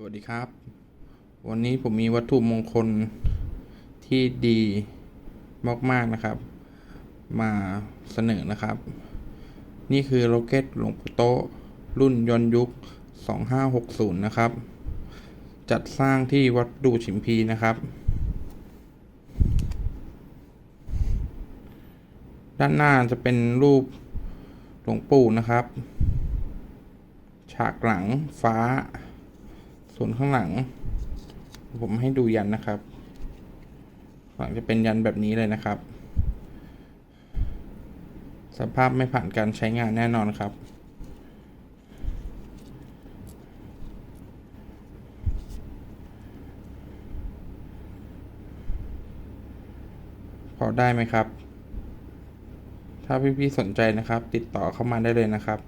สวัสดีครับ วันนี้ผมมีวัตถุมงคลที่ดีมาก ๆ นะครับ มาเสนอนะครับ นี่คือโรเก็ตหลวงปู่โตรุ่นยนต์ยุค 2560 นะครับ จัดสร้างที่วัดดูฉิมพีนะครับ ด้านหน้าจะเป็นรูปหลวงปู่นะครับ ฉากหลังฟ้า ส่วนข้างหลัง ผมให้ดูยันนะครับ หลังจะเป็นยันแบบนี้เลยนะครับ สภาพไม่ผ่านการใช้งานแน่นอนครับ พอได้ไหมครับ ถ้าพี่ๆสนใจนะครับ ติดต่อเข้ามาได้เลยนะครับ